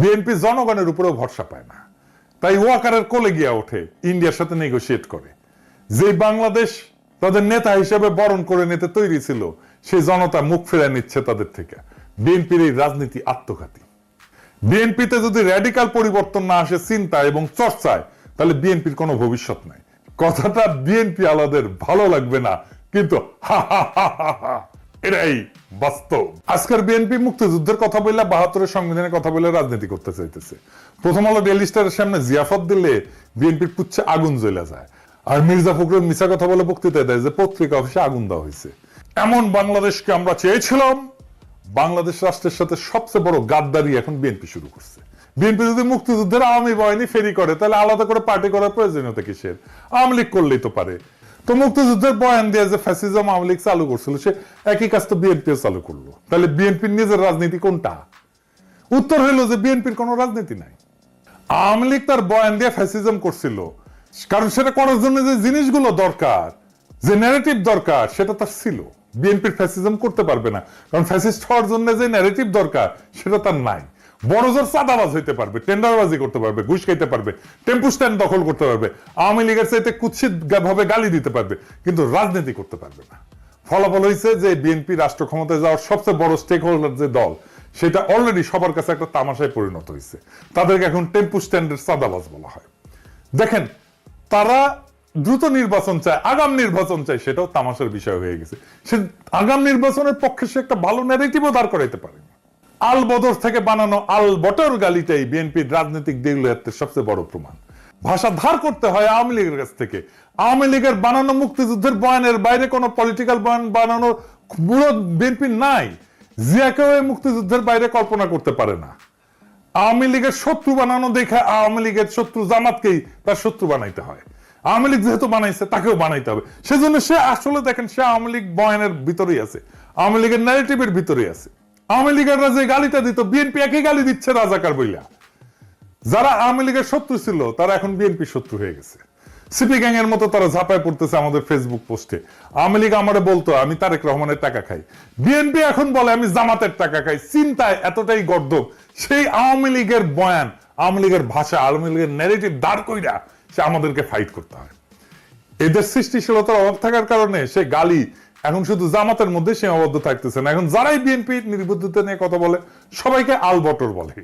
BNP জনগণের উপরেও ভরসা পায় না। তাই ওয়াকারের কোলে গিয়া ওঠে, ইন্ডিয়ার সাথে নেগোসিয়েট করে। যে বাংলাদেশ তাদের নেতা হিসেবে বরণ করে নিতে তৈরি ছিল সেই জনতা মুখ ফেরা নিচ্ছে তাদের থেকে। বিএনপির এই রাজনীতি আত্মঘাতী। বিএনপিতে যদি র্যাডিকাল পরিবর্তন না আসে চিন্তা এবং চর্চায়, তাহলে বিএনপির কোনো ভবিষ্যৎ নাই। কথাটা বিএনপি আলাদের ভালো লাগবে না, কিন্তু হা হা হা হা হা। এটাই বাস্তব। আজকের বিএনপি মুক্তিযুদ্ধের কথা বললে, বাহাত্তরের সংবিধানের কথা বলে রাজনীতি করতে চাইতেছে। প্রথম আলো ডেলি স্টারের সামনে জিয়াফত দিলে বিএনপির পুচ্ছে আগুন জ্বলে যায়। আর মির্জা ফখরুল মিশা কথা বলে বক্তৃতা দেয় যে, পত্রিকা অফিসে আগুন দেওয়া হয়েছে। এমন বাংলাদেশকে আমরা চেয়েছিলাম, বাংলাদেশ রাষ্ট্রের সাথে সবচেয়ে বড় গাদ্দারি এখন বিএনপি শুরু করছে। বিএনপি যদি মুক্তিযুদ্ধের আওয়ামী বাহিনী ফেরি করে, তাহলে আলাদা করে পার্টি করার প্রয়োজনীয়তা কিসের? আওয়ামী লীগ করলেই তো পারে। তো মুক্তিযুদ্ধের বয়ান দিয়ে যে ফ্যাসিজম আওয়ামী লীগ চালু করছিল, সে একই কাজ তো বিএনপিও চালু করল। তাহলে বিএনপির নিজের রাজনীতি কোনটা? উত্তর হইল যে বিএনপির কোনো রাজনীতি নাই। আওয়ামী লীগ তার বয়ান দিয়ে ফ্যাসিজম করছিল। কারণ সেটা করার জন্য যে জিনিসগুলো দরকার, যে ন্যারেটিভ দরকার, সেটা তার ছিল। বিএনপির ফ্যাসিজম করতে পারবে না। কারণ ফ্যাসিস্ট হওয়ার জন্য যে ন্যারেটিভ দরকার, সেটা তার নাই। বড় জোর চাঁদাবাজ হইতে পারবে, টেন্ডারবাজি করতে পারবে, ঘুষ খাইতে পারবে, টেম্পু স্ট্যান্ড দখল করতে পারবে, আওয়ামী লীগের চাইতে কুৎসিত ভাবে গালি দিতে পারবে, কিন্তু রাজনীতি করতে পারবে না। ফলাফল হয়েছে যে বিএনপি রাষ্ট্র ক্ষমতায় যাওয়ার সবচেয়ে বড় স্টেক হোল্ডার যে দল, সেটা অলরেডি সবার কাছে একটা তামাশায় পরিণত হয়েছে তাদেরকে এখন টেম্পু স্ট্যান্ডের সাদাবাজ বলা হয়। দেখেন, তারা দ্রুত নির্বাচন চায়, আগাম নির্বাচন চায়, সেটাও তামাশার বিষয় হয়ে গেছে। সে আগাম নির্বাচনের পক্ষে সে একটা ভালো ন্যারেটিভও দাঁড় করাইতে পারে আল বদর থেকে বানানো আল বটর গালিটাই বিএনপির রাজনৈতিক দেউলিয়াতের সবচেয়ে বড় প্রমাণ। ভাষা ধার করতে হয় আওয়ামী লীগের কাছ থেকে। আওয়ামী লীগের বানানো মুক্তিযুদ্ধের বয়ানের বাইরে কোনো পলিটিক্যাল বয়ান বানানোর মূলত বিএনপি নাই। জিয়াকেও এই মুক্তিযুদ্ধের বাইরে কল্পনা করতে পারে না। আওয়ামী লীগের শত্রু বানানো দেখে আওয়ামী লীগের শত্রু জামাতকেই তার শত্রু বানাইতে হয়। আওয়ামী লীগ যেহেতু বানাইছে, তাকেও বানাইতে হবে। সেজন্য সে আসলে দেখেন সে আওয়ামী লীগ বয়ানের ভিতরেই আছে। আওয়ামী লীগের ন্যারেটিভের ভিতরেই আছে। আওয়ামী লীগের যে গালিটা দিত বিএনপি একই গালি দিচ্ছে রাজাকার বইলা। যারা আওয়ামী লীগের শত্রু ছিল, তারা এখন বিএনপি শত্রু হয়ে গেছে। সিপি গ্যাং এর মতো তারা ঝাঁপায় পড়তেছে আমাদের ফেসবুক পোস্টে। আওয়ামী লীগ আমারে বলতো, আমি তারেক রহমানের টাকা খাই। বিএনপি এখন বলে, আমি জামাতের টাকা খাই। চিন্তায় এতটাই গর্দব সেই আওয়ামী লীগের বয়ান, আওয়ামী লীগের ভাষা, আওয়ামী লীগের ন্যারেটিভ দাঁড় কইরা সে আমাদেরকে ফাইট করতে হয়। এদের সৃষ্টিশীলতার অভাব থাকার কারণে সে গালি এখন শুধু জামাতের মধ্যে সীমাবদ্ধ থাকতেছে না। এখন যারাই বিএনপি নির্বুদ্ধিতা নিয়ে কথা বলে সবাইকে আলবটর বলে।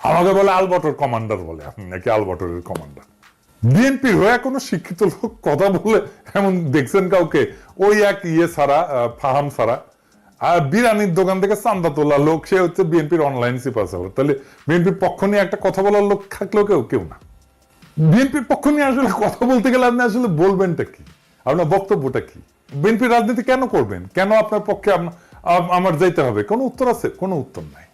আমাকে বলে আলবটর কমান্ডার বলে আপনি নাকি আলবটরের কমান্ডার? বিএনপির হয়ে কোনো শিক্ষিত লোক কথা বলে এমন দেখছেন কাউকে? ওই এক ইয়ে আহ, ফাহাম ছাড়া। আর বিরানির দোকান থেকে চান্দা তোলা লোক সে হচ্ছে বিএনপির অনলাইন সিপার তাহলে বিএনপির পক্ষ নিয়ে একটা কথা বলার লোক থাকলেও কেউ কেউ না। বিএনপির পক্ষ নিয়ে আসলে কথা বলতে গেলে আপনি আসলে বলবেনটা কি? আপনার বক্তব্যটা কি? বিএনপি রাজনীতি কেন করবেন? কেন আপনার পক্ষে আম- আম- আমার যাইতে হবে? কোনো উত্তর আছে? কোনো উত্তর নাই।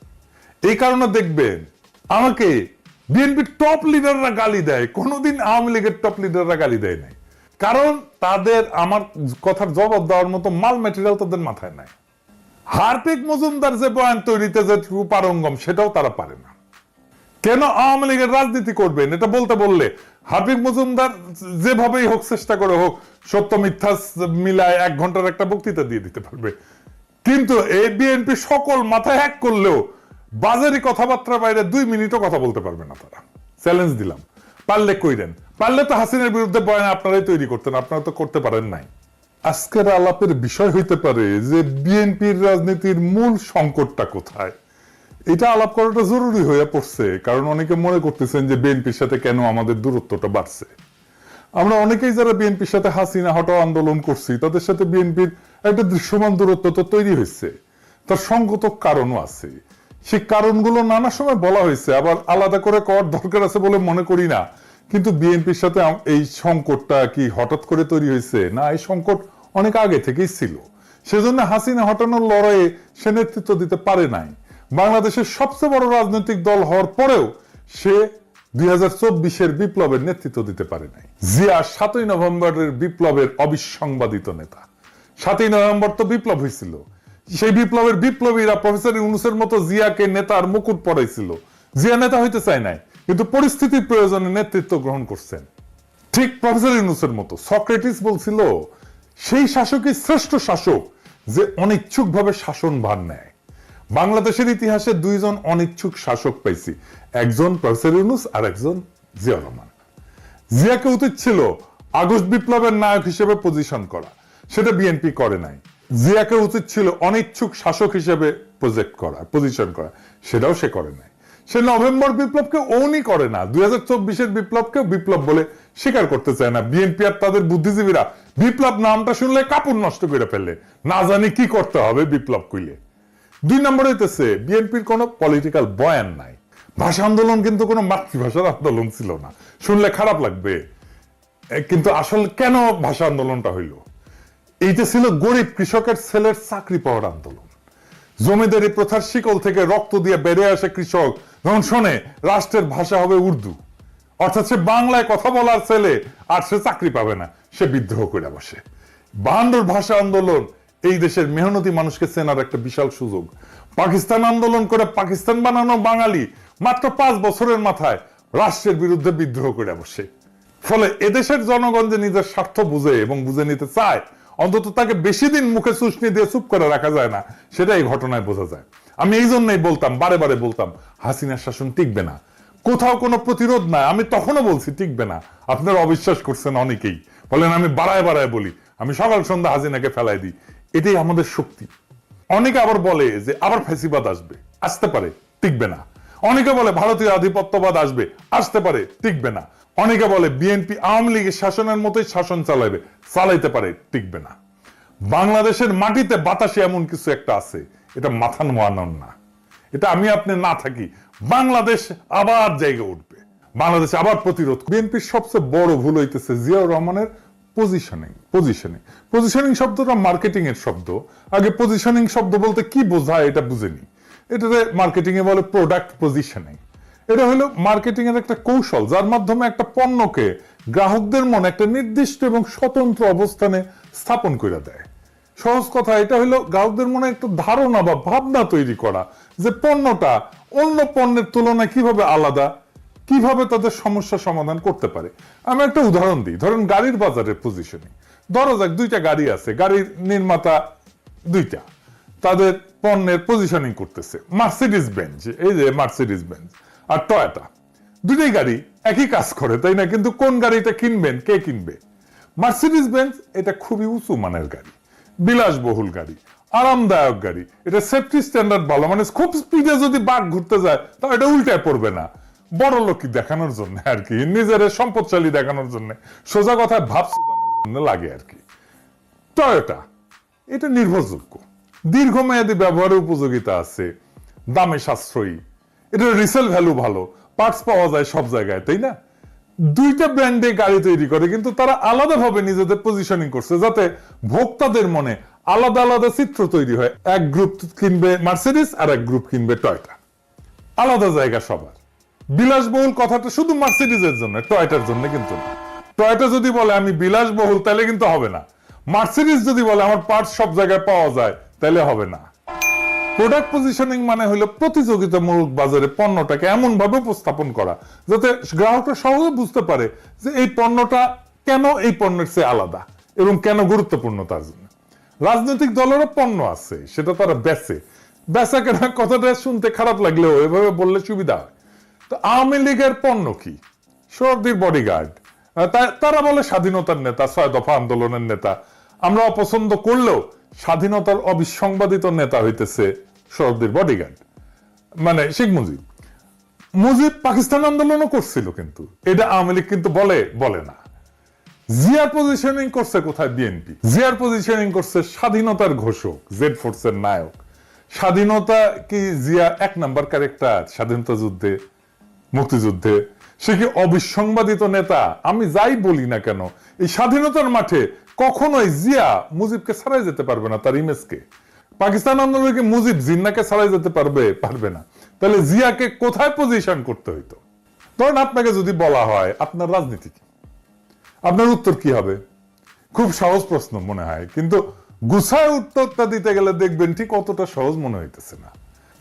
এই কারণে দেখবেন আমাকে বিএনপির টপ লিডাররা গালি দেয়। কোনোদিন আওয়ামী লীগের টপ লিডাররা গালি দেয় নাই। কারণ তাদের আমার কথার জবাব দেওয়ার মতো মাল ম্যাটেরিয়াল তাদের মাথায় নাই। হার্পিক মজুমদার যে বয়ান তৈরিতে যে পারঙ্গম সেটাও তারা পারে না। কেন আওয়ামী লীগের রাজনীতি করবেন? এটা বলতে বললে। হাফিজ মজুমদার যেভাবেই হোক চেষ্টা করে হোক, সত্য মিথ্যা মিলায় এক ঘণ্টার একটা বক্তৃতা দিয়ে দিতে পারবে। কিন্তু এই বিএনপি সকল মাথায় হ্যাক করলেও বাজারি কথাবার্তার বাইরে দুই মিনিটও কথা বলতে পারবে না তারা। চ্যালেঞ্জ দিলাম। পারলে কইরেন। পারলে তো হাসিনের বিরুদ্ধে বয়ান আপনারাই তৈরি করতেন, আপনারা তো করতে পারেন নাই। আজকের আলাপের বিষয় হইতে পারে যে বিএনপির রাজনীতির মূল সংকটটা কোথায়? এটা আলাপ করাটা জরুরি হয়ে পড়ছে, কারণ অনেকে মনে করতেছেন যে বিএনপির সাথে কেন আমাদের দূরত্বটা বাড়ছে। আমরা অনেকেই যারা বিএনপির সাথে হাসিনা হটাও আন্দোলন করছি, তাদের সাথে বিএনপির একটা দৃশ্যমান দূরত্ব তো তৈরি হয়েছে। তার সঙ্গত কারণও আছে। সেই কারণগুলো নানা সময় বলা হয়েছে, আবার আলাদা করে করার দরকার আছে বলে মনে করি না। কিন্তু বিএনপির সাথে এই সংকটটা কি হঠাৎ করে তৈরি হয়েছে? না, এই সংকট অনেক আগে থেকেই ছিল। সেজন্য হাসিনা হটানোর লড়াইয়ে সে নেতৃত্ব দিতে পারে নাই। বাংলাদেশের সবচেয়ে বড় রাজনৈতিক দল হওয়ার পরেও সে দুই চব্বিশের বিপ্লবের নেতৃত্ব দিতে পারে নাই। জিয়া সাতই নভেম্বরের বিপ্লবের অবিসংবাদিত নেতা। সাতই নভেম্বর তো বিপ্লব হয়েছিল। সেই বিপ্লবের বিপ্লবীরা প্রফেসর ইউনুসের মতো জিয়াকে নেতার মুকুট পড়াইছিল জিয়া নেতা হইতে চায় নাই, কিন্তু পরিস্থিতির প্রয়োজনে নেতৃত্ব গ্রহণ করছেন। ঠিক প্রফেসর ইউনুসের মতো সক্রেটিস বলছিল, সেই শাসকই শ্রেষ্ঠ শাসক যে অনিচ্ছুকভাবে শাসন ভার নেয়। বাংলাদেশের ইতিহাসে দুইজন অনিচ্ছুক শাসক পাইছি। একজন প্রফেসর ইউনুস আর একজন জিয়া রহমান। জিয়াকে উচিত ছিল আগস্ট বিপ্লবের নায়ক হিসেবে পজিশন করা। সেটা বিএনপি করে নাই। জিয়াকে উচিত ছিল অনিচ্ছুক শাসক হিসেবে প্রজেক্ট করা পজিশন করা। সেটাও সে করে নাই। সে নভেম্বর বিপ্লবকে ওনই করে না। দুই হাজার চব্বিশের বিপ্লবকে বিপ্লব বলে স্বীকার করতে চায় না। বিএনপি আর তাদের বুদ্ধিজীবীরা বিপ্লব নামটা শুনলে কাপড় নষ্ট করে ফেলে না জানি কি করতে হবে বিপ্লব কইলে। দুই নম্বর হইতেছে, বিএনপির কোনো পলিটিক্যাল বয়ান নাই। ভাষা আন্দোলন কিন্তু কোনো মাতৃভাষার আন্দোলন ছিল না। শুনলে খারাপ লাগবে কিন্তু আসলে কেন ভাষা আন্দোলনটা হইল? এইটা ছিল গরিব কৃষকের ছেলের চাকরি পাওয়ার আন্দোলন। জমিদারি প্রথার শিকল থেকে রক্ত দিয়ে বেড়ে আসে কৃষক। যখন শোনে, রাষ্ট্রের ভাষা হবে উর্দু। অর্থাৎ সে বাংলায় কথা বলার ছেলে আর সে চাকরি পাবে না, সে বিদ্রোহ করে বসে। বাহান্নর ভাষা আন্দোলন এই দেশের মেহনতি মানুষকে চেনার একটা বিশাল সুযোগ। পাকিস্তান আন্দোলন করে পাকিস্তান বানানো বাঙালি মাত্র পাঁচ বছরের মাথায় রাষ্ট্রের বিরুদ্ধে বিদ্রোহ করে বসে। ফলে এদেশের জনগণ যে নিজের স্বার্থ বুঝে এবং বুঝে নিতে চায়, অন্তত তাকে বেশি দিন মুখে চুষনি দিয়ে চুপ করে রাখা যায় না সেটা এই ঘটনায় বোঝা যায়। আমি এই জন্যই বলতাম, বারে বারে বলতাম, হাসিনার শাসন টিকবে না। কোথাও কোনো প্রতিরোধ নাই, আমি তখনও বলছি টিকবে না। আপনারা অবিশ্বাস করছেন অনেকেই। বলেন, আমি বাড়ায় বাড়ায় বলি, আমি সকাল সন্ধ্যা হাসিনাকে ফেলাই দিই। এটাই আমাদের শক্তি। অনেকে আবার বলে যে আবার ফ্যাসিবাদ আসবে, আসতে পারে, টিকবে না। অনেকে বলে ভারতীয় আধিপত্যবাদ আসবে, আসতে পারে, টিকবে না। অনেকে বলে বিএনপি আওয়ামী লীগের শাসনের মতোই শাসন চালাবে, চালাইতে পারে, টিকবে না। বাংলাদেশের মাটিতে বাতাসে এমন কিছু একটা আছে, এটা মাথা নোয়ানোর না। এটা আমি আপনি না থাকি, বাংলাদেশ আবার জায়গা উঠবে। বাংলাদেশ আবার প্রতিরোধ বিএনপির সবচেয়ে বড় ভুল হইতেছে জিয়াউর রহমানের পজিশনিং পজিশনিং পজিশনিং শব্দটা মার্কেটিং এর শব্দ। আগে পজিশনিং শব্দ বলতে কি বোঝায় এটা বুঝেনি। এটাতে মার্কেটিং এ বলে প্রোডাক্ট পজিশনিং এটা হলো মার্কেটিং এর একটা কৌশল, যার মাধ্যমে একটা পণ্যকে গ্রাহকদের মনে একটা নির্দিষ্ট এবং স্বতন্ত্র অবস্থানে স্থাপন করে দেয়। সহজ কথা, এটা হলো গ্রাহকদের মনে একটা ধারণা বা ভাবনা তৈরি করা যে পণ্যটা অন্য পণ্যের তুলনায় কীভাবে আলাদা কীভাবে তাদের সমস্যা সমাধান করতে পারে? আমি একটা উদাহরণ দিই। ধরেন গাড়ির বাজারের পজিশনিং ধরো যাক, দুইটা গাড়ি আছে। গাড়ির নির্মাতা দুইটা। তাদের পণ্যের পজিশনিং করতেছে। মার্সিডিস বেঞ্চ এই যে মার্সিডিস বেঞ্চ আর টয়োটা দুটোই গাড়ি একই কাজ করে, তাই না? কিন্তু কোন গাড়িটা কিনবেন, কে কিনবে? মার্সিডিস বেঞ্চ এটা খুবই উঁচু মানের গাড়ি। বিলাসবহুল গাড়ি। আরামদায়ক গাড়ি। এটা সেফটি স্ট্যান্ডার্ড ভালো। মানে খুব স্পিডে যদি বাঘ ঘুরতে যায় তাহলে এটা উল্টায় পড়বে না। বড় লোক দেখানোর জন্য আর কি, নিজের সম্পদশালী দেখানোর জন্য, সোজা কথায় ভাব জন্য লাগে আর কি। টয়োটা এটা নির্ভরযোগ্য। দীর্ঘমেয়াদী ব্যবহারের উপযোগিতা আছে, দামে সাশ্রয়ী। এটা রিসেল ভ্যালু ভালো পার্টস পাওয়া যায় সব জায়গায়, তাই না? দুইটা ব্র্যান্ডে গাড়ি তৈরি করে, কিন্তু তারা আলাদাভাবে নিজেদের পজিশনিং করছে, যাতে ভোক্তাদের মনে আলাদা আলাদা চিত্র তৈরি হয়। এক গ্রুপ কিনবে মার্সিডিস আর এক গ্রুপ কিনবে টয়টা আলাদা জায়গা সবার। বিলাসবহুল কথাটা শুধু মার্সিডিজের জন্য, টয়টার জন্য কিন্তু না। টয়টা যদি বলে আমি বিলাসবহুল, তাহলে কিন্তু হবে না। মার্সিডিজ যদি বলে আমার পার্টস সব জায়গায় পাওয়া যায়, তাহলে হবে না। প্রোডাক্ট পজিশনিং মানে হলো প্রতিযোগিতামূলক বাজারে পণ্যটাকে এমন ভাবে উপস্থাপন করা, যাতে গ্রাহকরা সহজে বুঝতে পারে যে এই পণ্যটা কেন এই পণ্যের চেয়ে আলাদা এবং কেন গুরুত্বপূর্ণ তার জন্য। রাজনৈতিক দলেরও পণ্য আছে, সেটা তারা বেচে। বেচা কেনা কথাটা শুনতে খারাপ লাগলেও এভাবে বললে সুবিধা হয়। তো আওয়ামী লীগের পণ্য কি? সর্দির বডিগার্ড তারা বলে স্বাধীনতার নেতা, ছয় দফা আন্দোলনের নেতা। আমরা অপছন্দ করলেও স্বাধীনতার অবিসংবাদিত নেতা হইতেছে সর্দির বডিগার্ড মানে শেখ মুজিব। মুজিব পাকিস্তান আন্দোলনও করছিল কিন্তু। এটা আওয়ামী লীগ কিন্তু বলে বলে না। জিয়ার পজিশনিং করছে কোথায় বিএনপি জিয়ার পজিশনিং করছে স্বাধীনতার ঘোষক জেড ফোর্সের নায়ক। স্বাধীনতা কি জিয়া এক নাম্বার ক্যারেক্টার স্বাধীনতা যুদ্ধে মুক্তিযুদ্ধে, সে কি অবিসংবাদিত নেতা? আমি যাই বলি না কেন, এই স্বাধীনতার মাঠে কখনোই জিয়া মুজিবকে ছাড়াই যেতে পারবে না তার ইমেজকে। পাকিস্তান আন্দোলনকে মুজিব জিন্নাকে ছাড়াই যেতে পারবে পারবে না। তাহলে জিয়াকে কোথায় পজিশন করতে হইতো? ধরেন আপনাকে যদি বলা হয়, আপনার রাজনীতি কি? আপনার উত্তর কি হবে? খুব সহজ প্রশ্ন মনে হয়, কিন্তু গুছায় উত্তরটা দিতে গেলে দেখবেন ঠিক অতটা সহজ মনে হইতেছে না।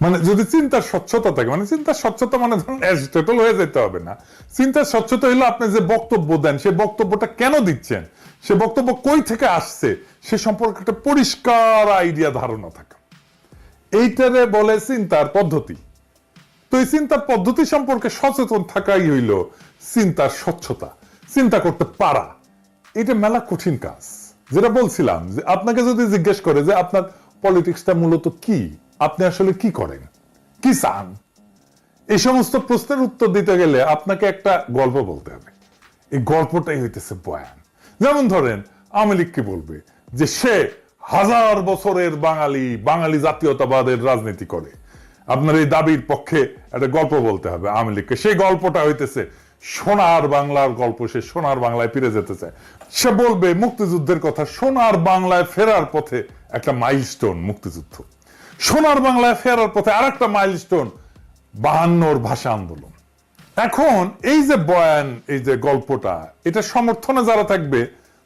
মানে যদি চিন্তার স্বচ্ছতা থাকে মানে চিন্তার স্বচ্ছতা মানে ধরুন অ্যাজিটেবল হয়ে যেতে হবে না। চিন্তার স্বচ্ছতা হলো আপনি যে বক্তব্য দেন, সে বক্তব্যটা কেন দিচ্ছেন? সে বক্তব্য কই থেকে আসছে? সে সম্পর্কে একটা পরিষ্কার আইডিয়া ধারণা থাকা। এইটারে বলে চিন্তার পদ্ধতি। তো এই চিন্তার পদ্ধতি সম্পর্কে সচেতন থাকাই হইল চিন্তার স্বচ্ছতা, চিন্তা করতে পারা। এটা মেলা কঠিন কাজ। যেটা বলছিলাম যে আপনাকে যদি জিজ্ঞেস করে যে আপনার পলিটিক্সটা মূলত কি? আপনি আসলে কি করেন? কি চান? এই সমস্ত প্রশ্নের উত্তর দিতে গেলে আপনাকে একটা গল্প বলতে হবে। এই গল্পটাই হইতেছে বয়ান। যেমন ধরেন, আওয়ামী লীগ কি বলবে? যে সে হাজার বছরের বাঙালি বাঙালি জাতীয়তাবাদের রাজনীতি করে। আপনার এই দাবির পক্ষে একটা গল্প বলতে হবে আওয়ামী লীগকে। সেই গল্পটা হইতেছে সোনার বাংলার গল্প। সে সোনার বাংলায় ফিরে যেতে চায়। সে বলবে মুক্তিযুদ্ধের কথা, সোনার বাংলায় ফেরার পথে একটা মাইলস্টোন মুক্তিযুদ্ধ। সোনার বাংলায় ফেরার পথে আরেকটা মাইলস্টোন বাহান্নর ভাষা আন্দোলন। এখন এই যে বয়ান, এই যে গল্পটা, এটা সমর্থনে যারা থাকবে